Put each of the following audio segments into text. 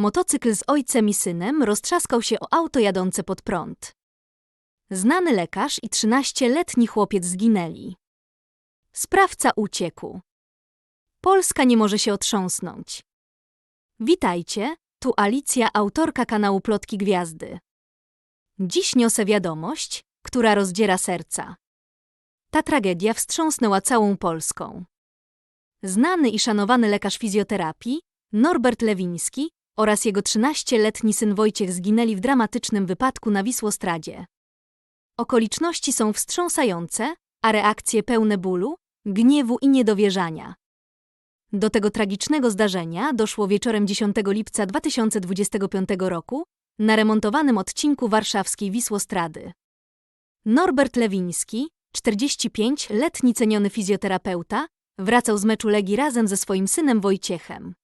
motocykl z ojcem i synem roztrzaskał się o auto jadące pod prąd. Znany lekarz i 13-letni chłopiec zginęli. Sprawca uciekł. Polska nie może się otrząsnąć. Witajcie, tu Alicja, autorka kanału Plotki Gwiazdy. Dziś niosę wiadomość, która rozdziera serca. Ta tragedia wstrząsnęła całą Polską. Znany i szanowany lekarz fizjoterapii, Norbert Lewiński oraz jego 13-letni syn Wojciech zginęli w dramatycznym wypadku na Wisłostradzie. Okoliczności są wstrząsające, a reakcje pełne bólu, gniewu i niedowierzania. Do tego tragicznego zdarzenia doszło wieczorem 10 lipca 2025 roku na remontowanym odcinku warszawskiej Wisłostrady. Norbert Lewiński, 45-letni ceniony fizjoterapeuta, wracał z meczu Legii razem ze swoim synem Wojciechem.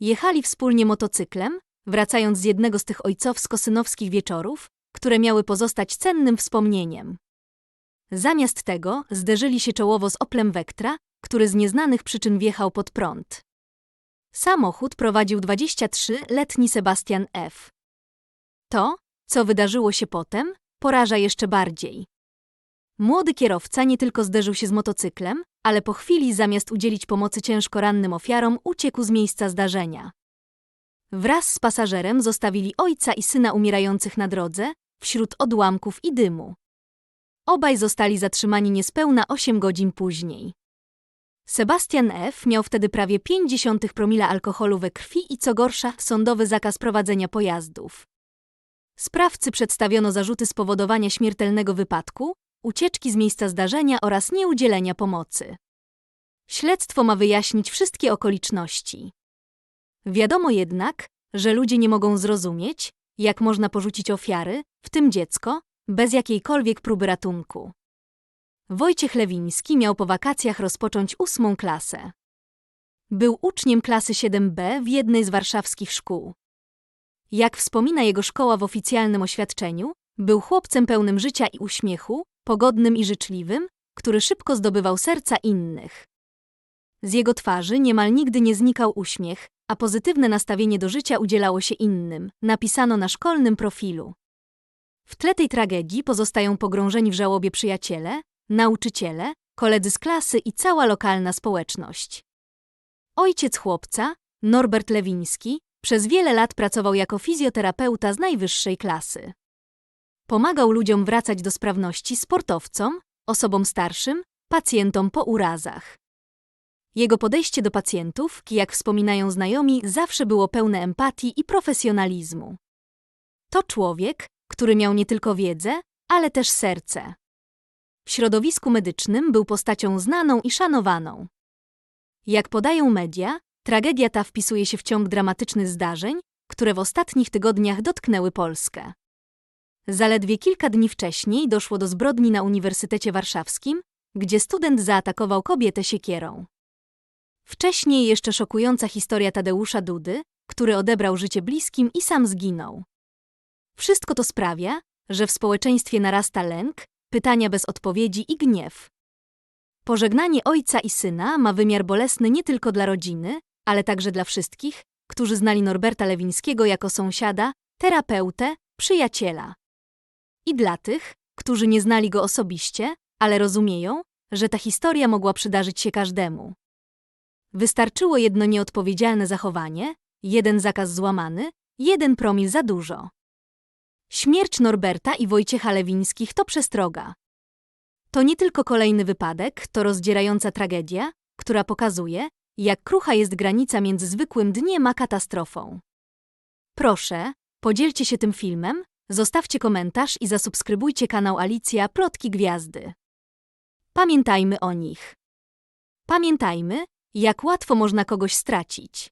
Jechali wspólnie motocyklem, wracając z jednego z tych ojcowsko-synowskich wieczorów, które miały pozostać cennym wspomnieniem. Zamiast tego zderzyli się czołowo z Oplem Vectra, który z nieznanych przyczyn wjechał pod prąd. Samochód prowadził 23-letni Sebastian F. To, co wydarzyło się potem, poraża jeszcze bardziej. Młody kierowca nie tylko zderzył się z motocyklem, ale po chwili zamiast udzielić pomocy ciężko rannym ofiarom, uciekł z miejsca zdarzenia. Wraz z pasażerem zostawili ojca i syna umierających na drodze, wśród odłamków i dymu. Obaj zostali zatrzymani niespełna 8 godzin później. Sebastian F. miał wtedy prawie 50 promila alkoholu we krwi i co gorsza, sądowy zakaz prowadzenia pojazdów. Sprawcy przedstawiono zarzuty spowodowania śmiertelnego wypadku, ucieczki z miejsca zdarzenia oraz nieudzielenia pomocy. Śledztwo ma wyjaśnić wszystkie okoliczności. Wiadomo jednak, że ludzie nie mogą zrozumieć, jak można porzucić ofiary, w tym dziecko, bez jakiejkolwiek próby ratunku. Wojciech Lewiński miał po wakacjach rozpocząć ósmą klasę. Był uczniem klasy 7b w jednej z warszawskich szkół. Jak wspomina jego szkoła w oficjalnym oświadczeniu, był chłopcem pełnym życia i uśmiechu, pogodnym i życzliwym, który szybko zdobywał serca innych. Z jego twarzy niemal nigdy nie znikał uśmiech, a pozytywne nastawienie do życia udzielało się innym, napisano na szkolnym profilu. W tle tej tragedii pozostają pogrążeni w żałobie przyjaciele, nauczyciele, koledzy z klasy i cała lokalna społeczność. Ojciec chłopca, Norbert Lewiński, przez wiele lat pracował jako fizjoterapeuta z najwyższej klasy. Pomagał ludziom wracać do sprawności sportowcom, osobom starszym, pacjentom po urazach. Jego podejście do pacjentów, jak wspominają znajomi, zawsze było pełne empatii i profesjonalizmu. To człowiek, który miał nie tylko wiedzę, ale też serce. W środowisku medycznym był postacią znaną i szanowaną. Jak podają media, tragedia ta wpisuje się w ciąg dramatycznych zdarzeń, które w ostatnich tygodniach dotknęły Polskę. Zaledwie kilka dni wcześniej doszło do zbrodni na Uniwersytecie Warszawskim, gdzie student zaatakował kobietę siekierą. Wcześniej jeszcze szokująca historia Tadeusza Dudy, który odebrał życie bliskim i sam zginął. Wszystko to sprawia, że w społeczeństwie narasta lęk, pytania bez odpowiedzi i gniew. Pożegnanie ojca i syna ma wymiar bolesny nie tylko dla rodziny, ale także dla wszystkich, którzy znali Norberta Lewińskiego jako sąsiada, terapeutę, przyjaciela. I dla tych, którzy nie znali go osobiście, ale rozumieją, że ta historia mogła przydarzyć się każdemu. Wystarczyło jedno nieodpowiedzialne zachowanie, jeden zakaz złamany, jeden promil za dużo. Śmierć Norberta i Wojciecha Lewińskich to przestroga. To nie tylko kolejny wypadek, to rozdzierająca tragedia, która pokazuje, jak krucha jest granica między zwykłym dniem a katastrofą. Proszę, podzielcie się tym filmem, zostawcie komentarz i zasubskrybujcie kanał Alicja Plotki Gwiazdy. Pamiętajmy o nich. Pamiętajmy, jak łatwo można kogoś stracić.